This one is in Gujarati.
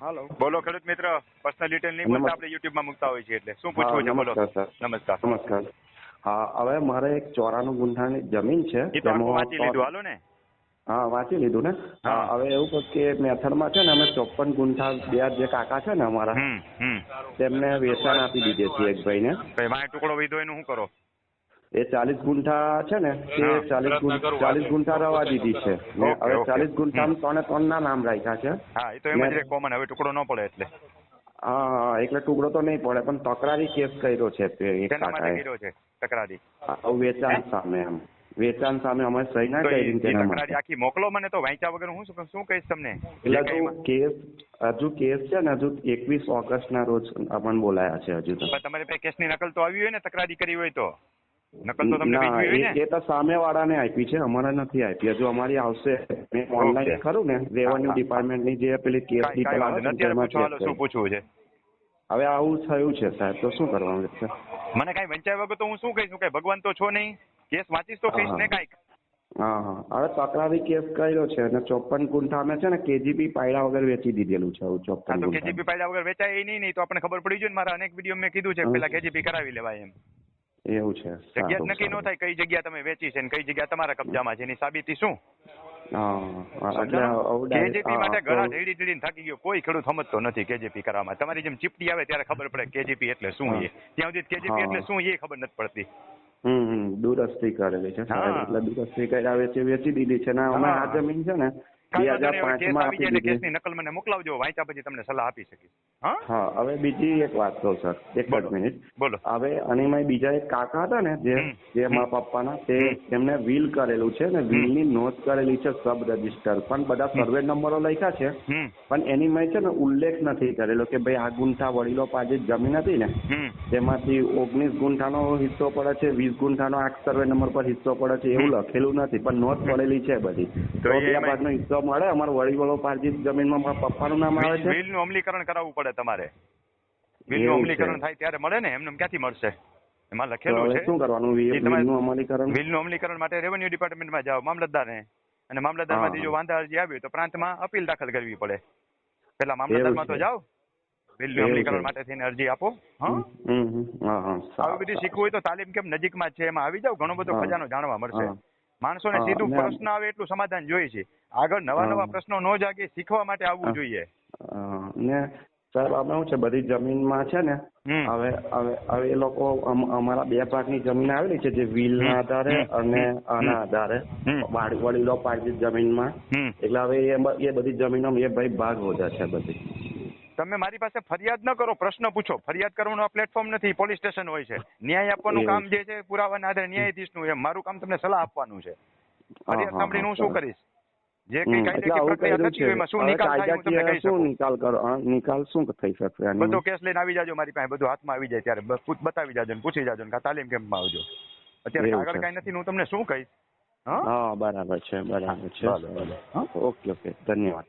હાલો. બોલો ખેડૂત મિત્ર પર્સનલ ડિટેલ નહીં બોલતા આપણે યુટ્યુબમાં મૂકતા હોય છે એટલે. શું પૂછવું છે બોલો. નમસ્કાર નમસ્કાર. હા હવે મારે એક ચોરાનું ગુંઠાની જમીન છે એ તો વાંચી લીધું હાલો ને. હા વાંચી લીધું ને? હા. હવે એવું કહું કે મેથડમાં છે ને અમે ચોપન ગુંઠા બે જે કાકા છે ને અમારા તેમને વેચાણ આપી દીધી છે એક ભાઈને. ભાઈ ટુકડો વીધો એનું શું કરો? એ ચાલીસ ગુંઠા છે ને તે ચાલીસ ચાલીસ ગુંઠા રવા દીધી છે. ને હવે ચાલીસ ગુંઠા ત્રણે ત્રણ ના નામ રાખ્યા છે. હા એ તો એમ જ કોમન હવે ટુકડો ન પડે એટલે. હા એટલે ટુકડો તો નહીં પડે પણ તકરારી કેસ કર્યો છે તકરારી? વેચાણ સામે એમ. વેચાણ સામે અમે સહી ના કરી તેના માટે. આખી મોકલો મને તો વાંચ્યા વગર હું શું શું કહીશ તમને? એટલે કેસ હજુ કેસ છે ને હજુ એકવીસ ઓગસ્ટ ના રોજ આપણને બોલાયા છે હજુ તો. તમારે પાસે કેસની નકલ તો આવી હોય ને તકરારી કરી હોય તો? નકલ તો તમને બીજી હોય ને? એ તો સામે વાળાને આપી છે અમારે નથી આપી. હજુ અમારી આવશે. ઓનલાઈન ખરું ને રેવન્યુ હા. ડિપાર્ટમેન્ટની જે પેલી કેસ કાંઈ કાંઈ વાંધો નહીં. અત્યારે શું પૂછવું છે? હવે આવું થયું છે સાહેબ તો શું કરવાનું છે? મને કઈ વંચાય વગર તો હું શું કહીશ? કઈ ભગવાન તો છો નહીં? કેસ વાંચીશ તો કહીશ ને કંઈક? હા હા. હવે તકરારી કેસ કર્યો છે અને ચોપન ગુંઠા અમે છે ને કેજીબી પાયડા વગર વેચી દીધેલું છે આવું ચોપન તો કેજીપી પાડ્યા વગર વેચાય નહીં નહીં તો આપણે ખબર પડી જોઈએ ને મારા અનેક વીડિયો મેં કીધું છે પેલા કેજીપી કરાવી લેવાય એમ. એવું છે. જગ્યા નક્કી ન થાય કઈ જગ્યા તમે વેચી છે ને કઈ જગ્યા તમારા કબજામાં છે એની સાબિતી શું? કેજીપી માટે ઘણા ઢેડી ઢેડીને થાકી ગયો કોઈ ખેડૂત સમજતો નથી કેજીપી કરવામાં તમારી જેમ ચીપટી આવે ત્યારે ખબર પડે કેજીપી એટલે શું. એ ત્યાં સુધી કેજીપી એટલે શું એ ખબર નથી પડતી. હમ દુરસ્તી કરેલી છે એટલે દૂરસ્થી કર્યા વેચી વેચી દીધી છે ને અમે આ જમીન છે ને બે હજાર આપી દીધી. નકલ મને મોકલાવજો વાંચ્યા પછી તમને સલાહ આપી શકીશ. હા? હવે બીજી એક વાત કહું સર. એક જ મિનિટ. બોલો. હવે અનિમાય બીજા એક કાકા હતા ને જે. જે મારા પપ્પાના તે એમને વિલ કરેલું છે ને વિલની નોંધ કરેલી છે સબ રજિસ્ટર. પણ બધા સર્વે નંબરો લખ્યા છે. પણ એની છે ને ઉલ્લેખ નથી કરેલો કે ભાઈ આ ગુંઠા વડીલો પાસે જમીન હતી ને તેમાંથી ઓગણીસ ગુંઠાનો હિસ્સો પડે છે વીસ ગુંઠાનો આ સર્વે નંબર પર હિસ્સો પડે છે એવું લખેલું નથી. પણ નોંધ પડેલી છે બધી. તો બે ભાગનો હિસ્સો મળે. અમારા વડીલો પાસે જમીનમાં મારા પપ્પાનું નામ આવે છે. અમલીકરણ કરાવવું પડે. તમારે? બિલનું અમલીકરણ થાય ત્યારે મળે ને? એમને એમ ક્યાંથી મળશે? એમાં લખેલું છે શું કરવાનું? વીલનું અમલીકરણ? બિલનું અમલીકરણ માટે રેવન્યુ ડિપાર્ટમેન્ટમાં જાઓ મામલતદારને. અને મામલતદારમાંથી જો વાંધા અરજી આવી તો પ્રાંતમાં અપીલ દાખલ કરવી પડે. પેલા મામલતદારમાં તો જાઓ. બિલનું અમલીકરણ. માટે થઈને અરજી આપો હા? આવી બધી શીખવું હોય તો તાલીમ કેમ નજીકમાં છે? એમાં આવી જાવ ઘણો બધો. ખજાનો જાણવા મળશે. માણસોને સીધું પ્રશ્ન આવે એટલું સમાધાન જોઈએ છે. આગળ નવા નવા પ્રશ્નો ન જાગે શીખવા માટે આવવું જોઈએ. ને સાહેબ અમે શું છે? બધી જમીનમાં છે ને હવે હવે હવે એ લોકો અમારા બે ભાગની જમીન આવેલી છે જે વિલના ના આધારે અને આના આધારે વડીલો પાસેની જમીનમાં. એટલે હવે એ બધી જમીનો એ ભાઈ ભાગ વધે છે બધી. તમે મારી પાસે ફરિયાદ ન કરો પ્રશ્ન પૂછો. ફરિયાદ કરવાનું આ પ્લેટફોર્મ નથી પોલીસ સ્ટેશન હોય છે. ન્યાય આપવાનું કામ જે છે પુરાવાના આધારે ન્યાયાધીશનું એમ મારું કામ તમને સલાહ આપવાનું છે. ફરિયાદ સાંભળીને હું શું કરીશ? જે કઈ કાયદેકીય પ્રક્રિયા થતી હોય એમાં શું નિકાલ થાય હું તમને કહી શું નિકાલ કરો? નિકાલ શું થઈ શકશે? બધો કેસ લઈને આવી જાજો મારી પાસે. બધું હાથમાં આવી જાય ત્યારે. બતાવી જાજો ને પૂછી જાજો ને તાલીમ કેમ્પમાં આવજો? અત્યારે આગળ છે. નથી. હું તમને શું કહીશ? હા? હા બરાબર છે બરાબર છે. Okay okay. ધન્યવાદ.